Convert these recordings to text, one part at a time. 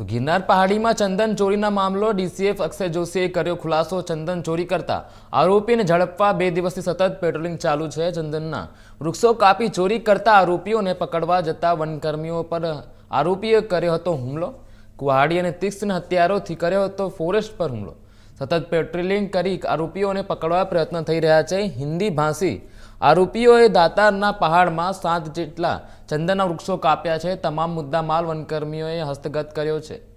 તો ગિરનાર પહાડીમાં ચંદન ચોરીના મામલો ડીસીએફ અક્ષય જોશીએ કર્યો ખુલાસો. ચંદન ચોરી કરતા આરોપીને ઝડપવા બે દિવસથી સતત પેટ્રોલિંગ ચાલુ છે ચંદનના. વૃક્ષો કાપી ચોરી કરતા આરોપીઓને પકડવા જતા વનકર્મીઓ પર આરોપીએ કર્યો હતો હુમલો. કુહાડી અને તીક્ષ્ણ હથિયારોથી કર્યો હતો ફોરેસ્ટ પર હુમલો. સતત પેટ્રોલિંગ કરી આરોપીઓને પકડવા પ્રયત્ન થઈ રહ્યા છે. હિન્દી ભાષી આરોપીઓએ દાતારના પહાડમાં સાત જેટલા ચંદનના વૃક્ષો કાપ્યા છે. તમામ મુદ્દા માલ વનકર્મીઓએ હસ્તગત કર્યો છે.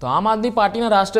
तो आम आदमी पार्टी ने राष्ट्रीय